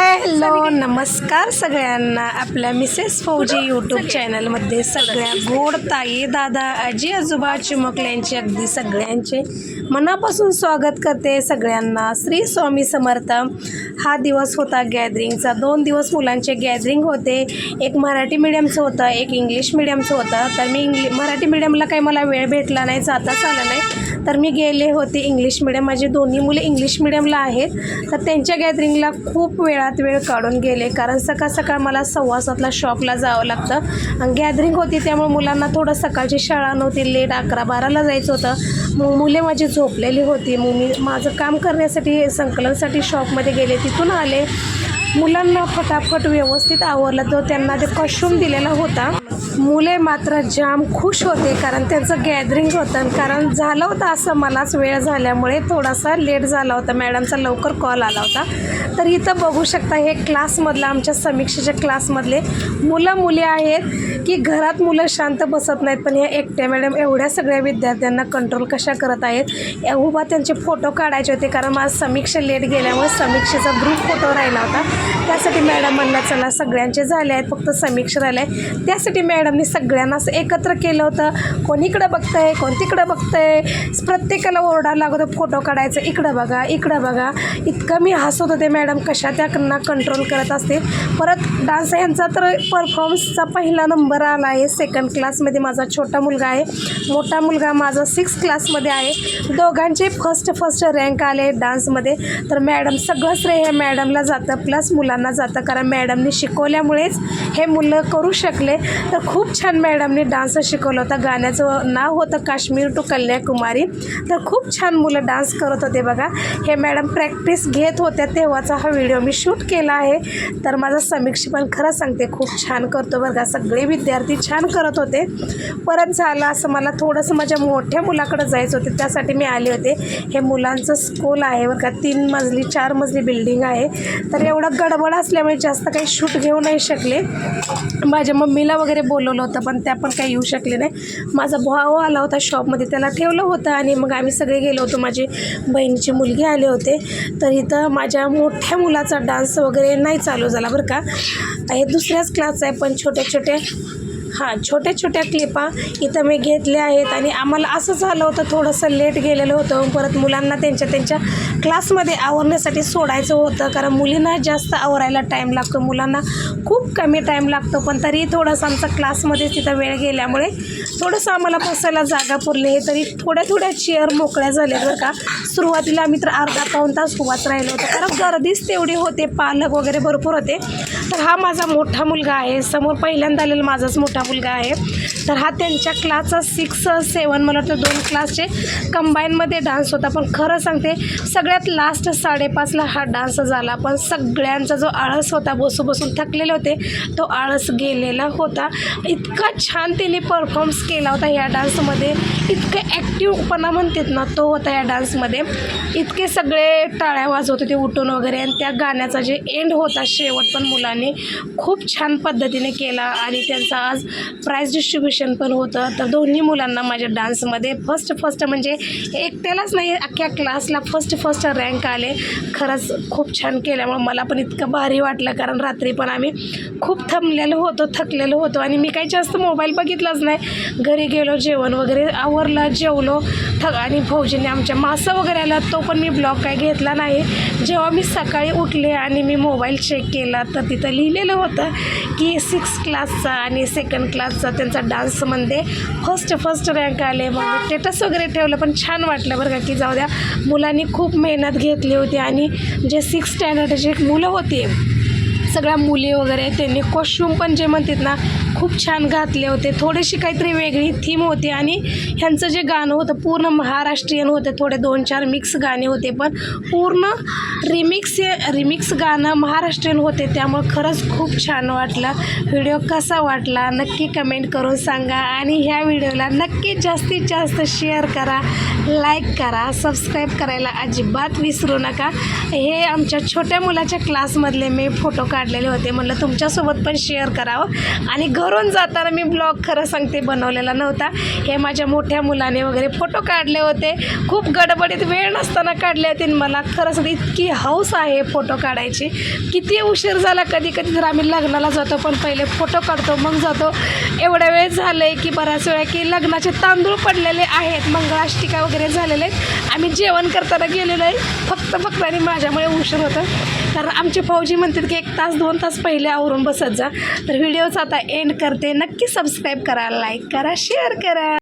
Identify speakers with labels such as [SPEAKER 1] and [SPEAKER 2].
[SPEAKER 1] Hello नमस्कार सगळ्यांना आपल्या मिसेस फौजी यूट्यूब चॅनलमध्ये सगळ्या. गोड ताई दादा आजी आजोबा चिमकल्यांचे अगदी सगळ्यांचे मनापासून स्वागत करते सगळ्यांना. श्री स्वामी समर्थ. हा दिवस होता गॅदरिंगचा. दोन दिवस मुलांचे गॅदरिंग होते. एक मराठी मीडियमचं होतं एक इंग्लिश मीडियमचं होतं. तर मी इंग्लि मराठी मीडियमला काही मला वेळ भेटला नाही जाताच आला नाही. तर मी गेले होते इंग्लिश मिडियम माझे दोन्ही मुले इंग्लिश मिडियमला आहेत. तर त्यांच्या गॅदरिंगला खूप घरात वेळ काढून गेले. कारण सकाळ सकाळ मला सव्वा सातला शॉपला जावं लागतं. आणि गॅदरिंग होती त्यामुळे मुलांना थोडं सकाळची शाळा नव्हती. लेट अकरा बाराला जायचं होतं. मग मुले माझी झोपलेली होती. मग मी माझं काम करण्यासाठी संकलनसाठी शॉपमध्ये गेले. तिथून आले. मुलांना फटाफट व्यवस्थित आवरलं. तो त्यांना ते कॉस्ट्यूम दिलेला होता. मुले मात्र जाम खुश होते कारण त्यांचं गॅदरिंग होतं कारण झालं होतं असं मलाच वेळ झाल्यामुळे थोडासा लेट झाला होता. मॅडमचा लवकर कॉल आला होता. तर इथं बघू शकता हे क्लासमधलं आमच्या समीक्षेच्या क्लासमधले मुलं मुली आहेत की घरात मुलं शांत बसत नाहीत. पण ह्या एकट्या मॅडम एवढ्या सगळ्या विद्यार्थ्यांना कंट्रोल कशा करत आहेत? उभा त्यांचे फोटो काढायचे होते कारण माझा समीक्षा लेट गेल्यामुळे समीक्षेचा ग्रुप फोटो राहिला होता. त्यासाठी मॅडम म्हणलं चला सगळ्यांचे झाले आहेत फक्त समीक्षा राहिले त्यासाठी मॅडमनी सगळ्यांना असं एकत्र केलं होतं. कोण इकडं बघतंय कोण तिकडं बघतंय. प्रत्येकाला ओरडा लागत फोटो काढायचं इकडं बघा इकडं बघा. इतकं मी हसत होते मॅडम कशा त्यांना कंट्रोल करत असते परत डान्स यांचा तर परफॉर्मन्सचा पहिला नंबर आला आहे. सेकंड क्लासमध्ये माझा छोटा मुलगा आहे. मोठा मुलगा माझा सिक्स क्लासमध्ये आहे. दोघांचे फर्स्ट फर्स्ट रँक आले डान्समध्ये. तर मॅडम सगळं श्रेय मॅडमला जातं. प्लस मुलांना जातं. कारण मॅडमनी शिकवल्यामुळेच हे मुलं करू शकले. तर खूप छान मॅडमनी डान्स शिकवलं होता. गाण्याचं नाव होतं काश्मीर टू कन्याकुमारी. तर खूप छान मुलं डान्स करत होते बघा. हे मॅडम प्रॅक्टिस घेत होत्या तेव्हाचा हा व्हिडिओ मी शूट केला आहे. तर माझा समीक्षा पण खरं सांगते खूप छान करतो बरं का. सगळे विद्यार्थी छान करत होते. परत झालं असं मला थोडंसं माझ्या मोठ्या मुलाकडं जायचं होते. त्यासाठी मी आले होते. हे मुलांचं स्कूल आहे बरं का. तीन मजली चार मजली बिल्डिंग आहे. तर एवढं गडबड असल्यामुळे जास्त काही शूट घेऊ नाही शकले. माझ्या मम्मीला वगैरे बोलवलं होतं पण त्या पण काही येऊ शकले नाही. माझा भाऊ आला होता शॉपमध्ये त्याला ठेवलं होतं आणि मग आम्ही सगळे गेलो होतो. माझी बहिणीची मुलगी आले होते. तर इथं माझ्या मोठ्या मुलाचा डान्स वगैरे नाही चालू झाला बरं का. हे दुसऱ्याच क्लास आहे पण छोट्या छोट्या हां छोट्या छोट्या क्लिपा इथं मी घेतल्या आहेत आणि आम्हाला असं झालं होतं थोडंसं लेट गेलेलं होतं. परत मुलांना त्यांच्या त्यांच्या क्लासमध्ये आवरण्यासाठी सोडायचं होतं. कारण मुलींना जास्त आवरायला टाईम लागतो मुलांना खूप कमी टाईम लागतो. पण तरी थोडंसं आमचा क्लासमध्ये तिथं वेळ गेल्यामुळे थोडंसं आम्हाला बसायला जागा पुरली आहे. तरी थोड्या थोड्या चेअर मोकळ्या झाल्या बरं का. सुरुवातीला आम्ही तर अर्धा पाऊण तास उभाच राहिलो होतो. कारण गर्दीच तेवढी होते पालक वगैरे भरपूर होते. तर हा माझा मोठा मुलगा आहे. समोर पहिल्यांदा आलेला माझाच मोठा मुलगा आहे. तर हा त्यांच्या क्लासचा सिक्स सेवन मला वाटतं दोन क्लासचे कंबाईनमध्ये डान्स होता. पण खरं सांगते सगळ्यात लास्ट साडेपाचला हा डान्स झाला. पण सगळ्यांचा जो आळस होता बसू बसून थकलेले होते तो आळस गेलेला होता. इतका छान त्यांनी परफॉर्म्स केला होता ह्या डान्समध्ये इतकं ॲक्टिव्हपणा म्हणतात ना तो होता या डान्समध्ये इतके सगळे टाळ्या वाजवत होते उठून वगैरे. आणि त्या गाण्याचा जे एंड होता शेवट पण मुलांनी खूप छान पद्धतीने केला. आणि त्यांचा आज प्राईज डिस्ट्रीब्युशन पण होतं. तर दोन्ही मुलांना माझ्या डान्समध्ये फर्स्ट फर्स्ट म्हणजे एकट्यालाच नाही अख्ख्या क्लासला फर्स्ट फर्स्ट रँक आले. खरंच खूप छान केल्यामुळे मला पण इतकं भारी वाटलं कारण रात्री पण आम्ही खूप थमलेलो होतो थकलेलो होतो. आणि मी काही जास्त मोबाईल बघितलाच नाही. घरी गेलो जेवण वगैरे आवरलं जेवलो. थक आणि भाऊजीने आमच्या मासं वगैरे आला तो पण मी ब्लॉग काय घेतला नाही. जेव्हा मी सकाळी उठले आणि मी मोबाईल चेक केला तर तिथं लिहिलेलं होतं की सिक्स क्लासचा आणि सेकंड क्लासचा त्यांचा डान्स डान्समध्ये फर्स्ट फर्स्ट रँक आले. मग स्टेटस वगैरे ठेवलं पण छान वाटलं बरं का की जाऊ द्या मुलांनी खूप मेहनत घेतली होती आणि जे सिक्स स्टँडर्डचे मुलं होती सगळ्या मुली वगैरे त्यांनी कॉस्ट्यूम पण जे म्हणतात ना खूप छान घातले होते. थोडीशी काहीतरी वेगळी थीम होती आणि ह्यांचं जे गाणं होतं पूर्ण महाराष्ट्रीयन होते. थोडे दोन चार मिक्स गाणे होते पण पूर्ण रिमिक्स रिमिक्स गाणं महाराष्ट्रीयन होते. त्यामुळं खरंच खूप छान वाटलं. व्हिडिओ कसा वाटला नक्की कमेंट करून सांगा आणि ह्या व्हिडिओला नक्की जास्तीत जास्त शेअर करा. लाईक करा सबस्क्राईब करायला अजिबात विसरू नका. हे आमच्या छोट्या मुलाच्या क्लासमधले मी फोटो काढलेले होते. म्हणलं तुमच्यासोबत पण शेअर करावं. आणि घरून जाताना मी ब्लॉग खरं सांगते बनवलेला नव्हता. हे माझ्या मोठ्या मुलाने वगैरे फोटो काढले होते. खूप गडबडीत वेळ नसताना काढले होते. आणि मला खरंच इतकी हौस आहे फोटो काढायची. किती उशीर झाला कधी कधी तर आम्ही लग्नाला जातो पण पहिले फोटो काढतो मग जातो. एवढा वेळ झालं आहे की बऱ्याच वेळा की लग्नाचे तांदूळ पडलेले आहेत. मंगळाष्टिका वगैरे झालेले आहेत. आम्ही जेवण करताना गेलेलो आहे. फक्त फक्त आणि माझ्यामुळे उशीर होतं तर आमचे फौजी म्हणतात की एक तास दोन तास पहिले आवरून बसत जा. तर व्हिडिओचा आता एंड करते. नक्की सबस्क्राईब करा लाईक करा शेअर करा.